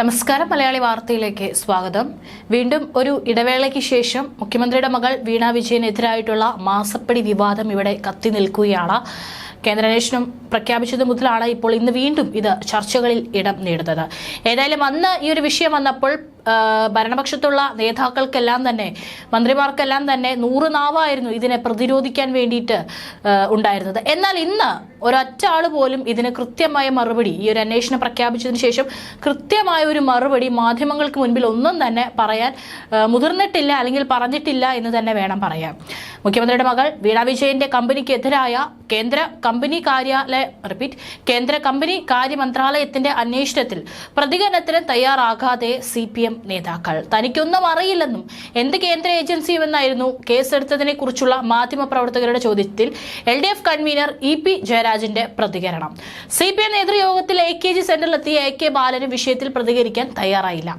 നമസ്കാരം മലയാളി വാർത്തയിലേക്ക് സ്വാഗതം. വീണ്ടും ഒരു ഇടവേളയ്ക്ക് ശേഷം മുഖ്യമന്ത്രിയുടെ മകൾ വീണ വിജയനെതിരായിട്ടുള്ള മാസപ്പടി വിവാദം ഇവിടെ കത്തി നിൽക്കുകയാണ്. കേന്ദ്രാന്വേഷണം പ്രഖ്യാപിച്ചത് മുതലാണ് ഇപ്പോൾ ഇന്ന് വീണ്ടും ഇത് ചർച്ചകളിൽ ഇടം നേടുന്നത്. ഏതായാലും അന്ന് ഈ ഒരു വിഷയം വന്നപ്പോൾ ഭരണപക്ഷത്തുള്ള നേതാക്കൾക്കെല്ലാം തന്നെ മന്ത്രിമാർക്കെല്ലാം തന്നെ നൂറ് നാവായിരുന്നു ഇതിനെ പ്രതിരോധിക്കാൻ വേണ്ടിയിട്ട് ഉണ്ടായിരുന്നത്. എന്നാൽ ഇന്ന് ഒരൊറ്റ ആൾ പോലും ഇതിന് കൃത്യമായ മറുപടി ഈ ഒരു അന്വേഷണം പ്രഖ്യാപിച്ചതിന് ശേഷം കൃത്യമായ ഒരു മറുപടി മാധ്യമങ്ങൾക്ക് മുൻപിൽ ഒന്നും തന്നെ പറയാൻ മുതിർന്നിട്ടില്ല അല്ലെങ്കിൽ പറഞ്ഞിട്ടില്ല എന്ന് തന്നെ വേണം പറയാൻ. മുഖ്യമന്ത്രിയുടെ മകൾ വീണ വിജയന്റെ കമ്പനിക്കെതിരായ കേന്ദ്ര കമ്പനി കാര്യാലയ റിപ്പീറ്റ് കേന്ദ്ര കമ്പനി കാര്യ മന്ത്രാലയത്തിന്റെ അന്വേഷണത്തിൽ പ്രതികരണത്തിന് തയ്യാറാകാതെ സി പി എം നേതാക്കൾ. തനിക്കൊന്നും അറിയില്ലെന്നും എന്ത് കേന്ദ്ര ഏജൻസിയും എന്നായിരുന്നു കേസെടുത്തതിനെ കുറിച്ചുള്ള മാധ്യമപ്രവർത്തകരുടെ ചോദ്യത്തിൽ L D F convener E P ജയരാജന്റെ പ്രതികരണം. സി പി എം നേതൃയോഗത്തിൽ എ കെ ജി സെന്ററിലെത്തിയ എ കെ ബാലനും വിഷയത്തിൽ പ്രതികരിക്കാൻ തയ്യാറായില്ല.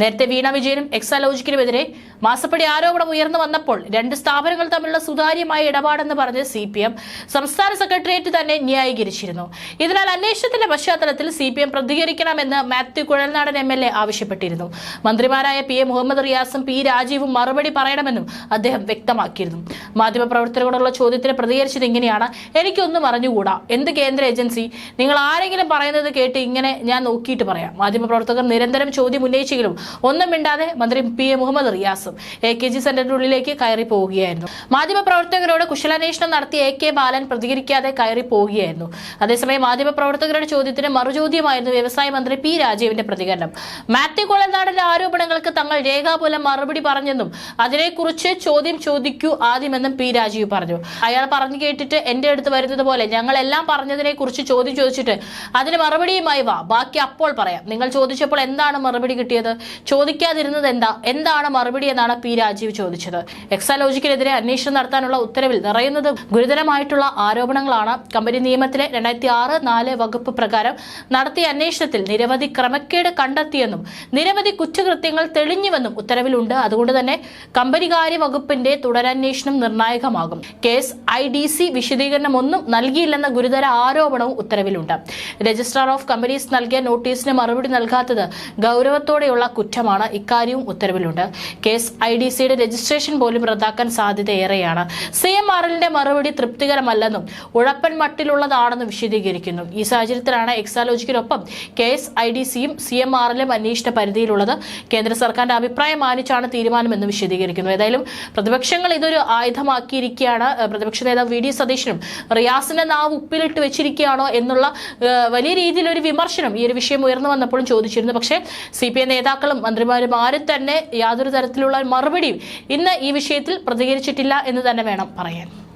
നേരത്തെ വീണ വിജയനും എക്സാലോജിക്കിനുമെതിരെ മാസപ്പടി ആരോപണം ഉയർന്നു വന്നപ്പോൾ രണ്ട് സ്ഥാപനങ്ങൾ തമ്മിലുള്ള സുതാര്യമായ ഇടപാടെന്ന് പറഞ്ഞ് സി പി എം സംസ്ഥാന സെക്രട്ടേറിയറ്റ് തന്നെ ന്യായീകരിച്ചിരുന്നു. ഇതിനാൽ അന്വേഷണത്തിന്റെ പശ്ചാത്തലത്തിൽ C P M പ്രതികരിക്കണമെന്ന് Mathew Kuzhalnadan M L A ആവശ്യപ്പെട്ടിരുന്നു. മന്ത്രിമാരായ പി എ മുഹമ്മദ് റിയാസും പി രാജീവും മറുപടി പറയണമെന്നും അദ്ദേഹം വ്യക്തമാക്കിയിരുന്നു. മാധ്യമപ്രവർത്തകരോടുള്ള ചോദ്യത്തിന് പ്രതികരിച്ചത് ഇങ്ങനെയാണ്. എനിക്കൊന്നും അറിഞ്ഞുകൂടാ. എന്ത് കേന്ദ്ര ഏജൻസി? നിങ്ങൾ ആരെങ്കിലും പറയുന്നത് കേട്ട് ഇങ്ങനെ ഞാൻ നോക്കിയിട്ട് പറയാം. മാധ്യമപ്രവർത്തകർ നിരന്തരം ചോദ്യം ഉന്നയിച്ചെങ്കിലും ഒന്നും മിണ്ടാതെ മന്ത്രി പി എ മുഹമ്മദ് റിയാസും എ കെ ജി സെന്ററിനുള്ളിലേക്ക് കയറി പോവുകയായിരുന്നു മാധ്യമപ്രവർത്തകരോട് കുശലാന്വേഷണം നടത്തിയ എ കെ ബാലൻ പ്രതികരിക്കാതെ കയറി പോവുകയായിരുന്നു അതേസമയം മാധ്യമപ്രവർത്തകരുടെ ചോദ്യത്തിന് മറുചോദ്യമായിരുന്നു വ്യവസായ മന്ത്രി പി രാജീവിന്റെ പ്രതികരണം. മാത്യു കൊളനാടന്റെ ആരോപണങ്ങൾക്ക് തങ്ങൾ രേഖാമൂലം മറുപടി പറഞ്ഞെന്നും അതിനെക്കുറിച്ച് ചോദ്യം ചോദിക്കൂ ആദ്യമെന്നും പി രാജീവ് പറഞ്ഞു. അയാൾ പറഞ്ഞു കേട്ടിട്ട് എന്റെ അടുത്ത് വരുന്നത് പോലെ ഞങ്ങൾ എല്ലാം പറഞ്ഞതിനെ കുറിച്ച് ചോദ്യം ചോദിച്ചിട്ട് അതിന് മറുപടിയുമായി വാ ബാക്കി അപ്പോൾ പറയാം. നിങ്ങൾ ചോദിച്ചപ്പോൾ എന്താണ് മറുപടി കിട്ടിയത്? ചോദിക്കാതിരുന്നത് എന്താ? എന്താണ് മറുപടി എന്നാണ് പി രാജീവ് ചോദിച്ചത്. എക്സാലോജിക്കിനെതിരെ അന്വേഷണം നടത്താനുള്ള ഉത്തരവിൽ നിറയുന്നത് ഗുരുതരമായിട്ടുള്ള ആരോപണങ്ങളാണ് കമ്പനി നിയമത്തിലെ രണ്ടായിരത്തി ആറ് നാല് വകുപ്പ് പ്രകാരം നടത്തിയ അന്വേഷണത്തിൽ നിരവധി ക്രമക്കേട് കണ്ടെത്തിയെന്നും നിരവധി കുറ്റകൃത്യങ്ങൾ തെളിഞ്ഞുവെന്നും ഉത്തരവിലുണ്ട്. അതുകൊണ്ട് തന്നെ കമ്പനികാര്യ വകുപ്പിന്റെ തുടരന്വേഷണം നിർണായകമാകും. കേസ് ഐ ഡി സി വിശദീകരണം ഒന്നും നൽകിയില്ലെന്ന ഗുരുതര ആരോപണവും ഉത്തരവിലുണ്ട്. രജിസ്ട്രാർ ഓഫ് കമ്പനീസ് നൽകിയ നോട്ടീസിന് മറുപടി നൽകാത്തത് ഗൗരവത്തോടെയുള്ള കുറ്റമാണ് ഇക്കാര്യവും ഉത്തരവിലുണ്ട്. കേസ് ഐ ഡി സിയുടെ രജിസ്ട്രേഷൻ പോലും റദ്ദാക്കാൻ സാധ്യതയേറെയാണ് സി എം ആർ എല്ലിന്റെ മറുപടി തൃപ്തികരമല്ലെന്നും ഉഴപ്പൻ മട്ടിലുള്ളതാണെന്നും വിശദീകരിക്കുന്നു. ഈ സാഹചര്യത്തിലാണ് എക്സാലോജിക്കിനൊപ്പം കെ എസ് ഐ ഡി സിയും സി എം ആർ എല്ലും അന്വേഷണ പരിധിയിലുള്ളത്. കേന്ദ്ര സർക്കാരിന്റെ അഭിപ്രായം മാനിച്ചാണ് തീരുമാനമെന്ന് വിശദീകരിക്കുന്നു. ഏതായാലും പ്രതിപക്ഷങ്ങൾ ഇതൊരു ആയുധമാക്കിയിരിക്കുകയാണ്. പ്രതിപക്ഷ നേതാവ് വി ഡി സതീശനും റിയാസിന്റെ നാവ് ഉപ്പിലിട്ട് വെച്ചിരിക്കുകയാണോ എന്നുള്ള വലിയ രീതിയിലൊരു വിമർശനം ഈ ഒരു വിഷയം ഉയർന്നു വന്നപ്പോഴും ചോദിച്ചിരുന്നു. പക്ഷേ സി പി ഐ നേതാക്കളും മന്ത്രിമാരും ആരും തന്നെ യാതൊരു തരത്തിലുള്ള മറുപടിയും ഇന്ന് ഈ വിഷയത്തിൽ പ്രതികരിച്ചിട്ടില്ല എന്ന് തന്നെ വേണം പറയാൻ.